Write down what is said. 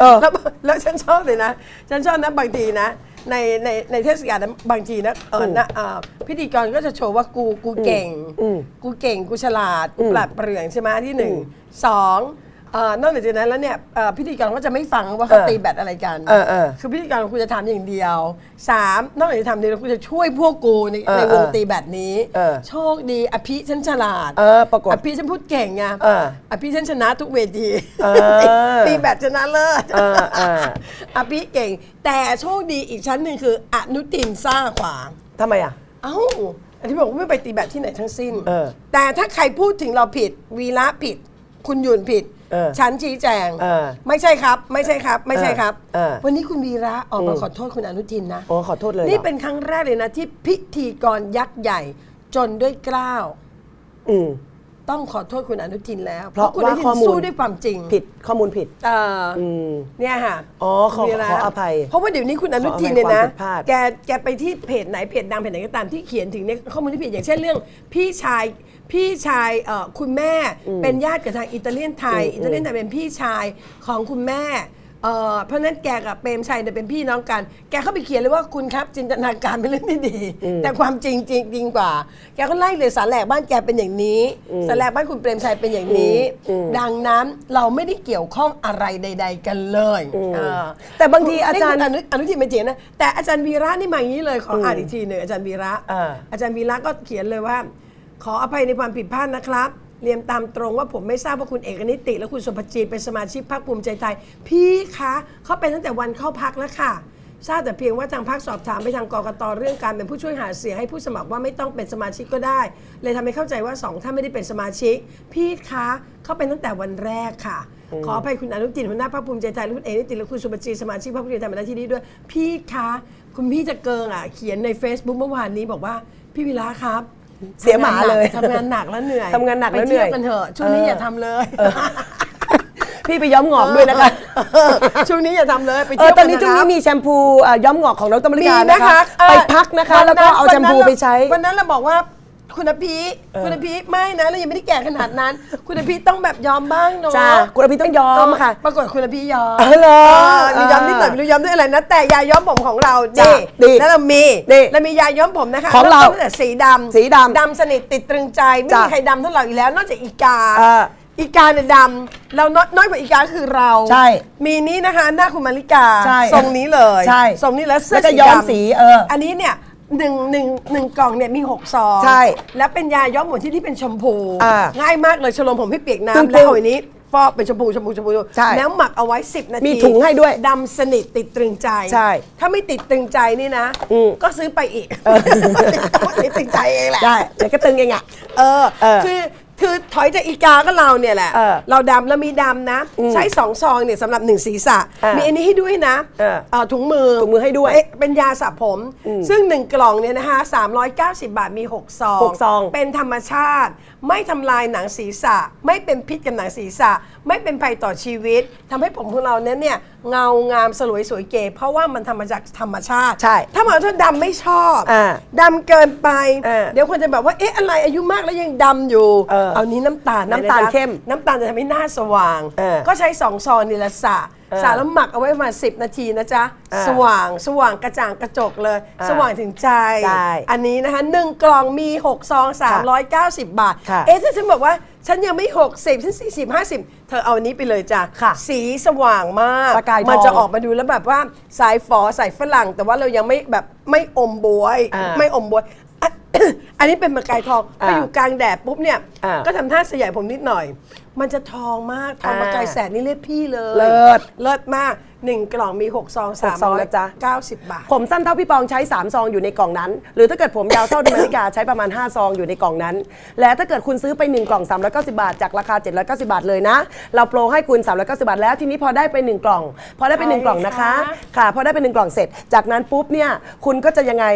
เออ แล้วแล้วฉันชอบเลยนะ ฉันชอบนะบางทีนะ ในในในเทศกาลนะบางทีนะเออนะเอ่อพิธีกรก็จะโชว์ว่ากูกูเก่ง อืมกูเก่งกูฉลาดกูปราดเปรื่องใช่ไหมที่หนึ่งสอง เอ่อนอกจากนั้นแล้วเนี่ยเอ่อพิธีกรก็จะไม่ฟังว่าเขาเออตีแบตอะไรกัน เออเออคือพิธีกรคุณจะทำอย่างเดียวสามนอกจากจะทำดีแล้วคุณจะช่วยพวกกูในเออในวงเออตีแบตนี้ เออโชคดีอภิฉันฉลาดเออปรากฏอภิฉันพูดเก่งไงเอออภิฉันชนะทุกเวทีเออตีแบตชนะเลิศเออเออ อภิเก่ง แต่โชคดีอีกชั้นหนึ่งคืออนุทินซ่าขวาง ทำไมอะ เอ้าอันที่บอกว่าไม่ไปตีแบตที่ไหนทั้งสิ้น เออแต่ถ้าใครพูดถึงเราผิด วีระผิด คุณยุนผิด เออฉันชี้แจง เออไม่ใช่ครับ ไม่ใช่ครับ ไม่ใช่ครับ เออ วันนี้คุณวีระออกมาขอโทษคุณอนุทินนะ โอ้ขอโทษเลยเหรอนี่เป็นครั้งแรกเลยนะที่พิธีกรยักษ์ใหญ่จนด้วยเกล้าว อืม ต้องขอโทษคุณอนุทินแล้วเพราะคุณอนุทิว่าข้อนมูลสู้ด้วยความจริงผิดข้อมูลผิดเอ่อออืมเนี่ยค่ะอ๋อขอคุณวีระขออภัย เพราะว่าเดี๋ยวนี้คุณอนุทินเนี่ยขออภันะยความผิดพลาดแกแกไปที่เพจไหนเพจดังเพจไหนก็ตามที่เขียนถึงเนี่ยข้อมูลที่ผิดอย่างเช่นเรื่องพี่ชายพี่ชายเอ่อคุณแม่เป็นญาติกับทางอิตาเลียนไทยอืมอิตาเลียนไทยเป็นพี่ชายของคุณแม่ เอ่อเพราะฉะนั้นแกกับเปรมชัยเนี่ยเป็นพี่น้องกัน แกเข้าไปเขียนเลยว่าคุณครับจินตนาการเป็นเรื่องที่ดี แต่ความจริงจริงจริงกว่า แกก็ไล่เลยสารแหลกบ้านแกเป็นอย่างนี้สารแหลกบ้านคุณเปรมชัยเป็นอย่างนี้ ดังนั้นเราไม่ได้เกี่ยวข้องอะไรใด ๆ กันเลยอ่าแต่บางทีอาจารย์นี่คุณอนุอนุทินเป็นเจียนะแต่อาจารย์วีระนี่มาอย่างนี้เลยขออ่านอีกทีหนึ่งอาจารย์วีระอ่าอาจารย์วีระก็เขียนเลยว่า ขออภัยในความผิดพลาดนะครับ เรียนตามตรงว่าผมไม่ทราบว่าคุณเอกนิติ และคุณสุภจีเป็นสมาชิกพรรคภูมิใจไทย พี่คะเขาเป็นตั้งแต่วันเข้าพักแล้วค่ะ ทราบแต่เพียงว่าทางพรรคสอบถามไปทางกกตเรื่องการเป็นผู้ช่วยหาเสียงให้ผู้สมัครว่าไม่ต้องเป็นสมาชิกก็ได้ เลยทำให้เข้าใจว่าสองท่านไม่ได้เป็นสมาชิก พี่คะเขาเป็นตั้งแต่วันแรกค่ะ ขออภัยคุณอนุทินหัวหน้าพรรคภูมิใจไทยและคุณเอกนิติและคุณสุภจีสมาชิกพรรคภูมิใจไทยมาที่นี้ด้วย พี่คะคุณพี่จะเกิงอะเขียนใน Facebook เมื่อวานนี้บอกว่าพี่วิระครับ เสียหมาเลยทำงานหนักแล้วเหนื่อยทำงานหนักแล้วเหนื่อยไปที่วกันเถอะช่วงนี้เออออย่าทำเลยพี่ไปย้อมงอกด้วยนะคะช่วงนี้อย่าทำเลยไปเอเที่อยวตกัอนนนี้นะช่วงครับนี้มีแชมพูเอ่อย้อมงอกของดรมริมีกานะนะคะคะเออไปพักนะคะ แล้วก็เอาแชมพูไปใช้วันนั้นเราบอกว่า คุณอภิคุณอภิไม่นะเรายังไม่ได้แก่ขนาดนั้น คุณอภิต้องแบบยอมบ้างเนาะจ้าคุณอภิต้องยอมค่ะ ปรากฏคุณอภิยอมเออเหรอมียอมนิดหน่อยไม่รู้ยอมด้วยอะไรนะแต่ยาย้อมผมของเราจ้ะดีดีแล้วเรามีดีเรามียาย้อมผมนะคะของเรามต้นแต่สีดำสีดำดำสนิทติดตรึงใจไม่จ้ะมีใครดำเท่าเราอีกแล้ว นอกจากอีกาเอออีกาเนี่ยดำเราน้อยน้อยกว่าอีกาคือเราใช่มีนี้นะคะหน้าคุณมาริกาใช่ทรงนี้เลยใช่ทรงนี้แล้วเสื้แล้วอก็สีย้อมดำสีเอออันนี้เนี่ย หนึ่งหนึ่งหนึ่งกล่องเนี่ยมีหกซองใช่แล้วเป็นยาย้อมผมที่ที่เป็นชมพู อ่าง่ายมากเลยชโลมผมให้เปียกตึ้งน้ำๆแล้วเอาอันนี้ฟอกเป็นชมพูชมพูชมพูใช่แล้วหมักเอาไว้ 10 นาทีมีถุงให้ด้วยดำสนิทติดตรึงใจใช่ถ้าไม่ติดตรึงใจนี่นะ อืม ก็ซื้อไปอีกติดตรึงใจเองแหละได้เดี๋ยวก็ตึงเองอะ เออ เออคือ คือถอยจากอีกาก็เราเนี่ยแหละ เออเราดำแล้วมีดำนะ ใช้สองซองเนี่ยสำหรับหนึ่งศีรษะ เออมีอันนี้ให้ด้วยนะเออเอ่อถุงมือถุงมือให้ด้วยเอ๊ะเป็นยาสระผม ซึ่ง1กล่องเนี่ยนะคะ390 บาทมี 6 ซอง หกซอง เป็นธรรมชาติ ไม่ทำลายหนังศีรษะ ไม่เป็นพิษกับหนังศีรษะ ไม่เป็นภัยต่อชีวิตทำให้ผมของเราเนี่ยเนี่ยเงางามสลวยสวยเก๋เพราะว่ามันทำมาจากธรรมชาติใช่ถ้ามาถ้าดำไม่ชอบอ่าดำเกินไปเออเดี๋ยวคนจะแบบว่าเอ๊ะอะไรอายุมากแล้วยังดำอยู่ เออเอานี้น้ำตาลน้ำตาละะเข้มน้ำตาลจะทำให้หน้าสว่าง เออก็ใช้สองซองนี่ละสระเออสระแล้วหมักเอาไว้ประมาณ10 นาทีนะจ๊ะ เออสว่างสว่างกระจ่างกระจกเลย เออสว่างถึงใจ ใช่อันนี้นะคะหนึ่งกล่องมี 6 ซอง 390 บาท ค่ะเอ๊ะถ้าฉันบอกว่าฉันยังไม่ 60ฉัน40 50 เธอเอาอันนี้ไปเลยจ้ะ ค่ะสีสว่างมาก ประกายทอง มันจะออกมาดูแล้วแบบว่าสายฝอสายฝรั่ง แต่ว่าเรายังไม่แบบไม่อมบวยอ่าไม่อมบวยอะ อันนี้เป็นประกายทองไปอ่าอยู่กลางแดดปุ๊บเนี่ย อ่าก็ทำท่าสยายผมนิดหน่อย มันจะทองมากทองอ่าประกายแสนนี่เรียกพี่เลยเลิศเลิศมาก1กล่องมี6ซองหกซองนะจ๊ะ 390 บาท ผมสั้นเท่าพี่ปองใช้ 3 ซองอยู่ในกล่องนั้น หรือถ้าเกิดผมยาวเท่านาฬิกา ใช้ประมาณ 5 ซองอยู่ในกล่องนั้น และถ้าเกิดคุณซื้อไป 1 กล่อง 390 บาท จากราคา 790 บาทเลยนะ เราโปรให้คุณ 390 บาทแล้วทีนี้พอได้ไป 1 กล่อง พอได้ไป 1 กล่องนะคะใช่ค่ะค่ะ พอได้ไป 1 กล่องเสร็จ จากนั้นปุ๊บเนี่ยคุณก็จะยังไง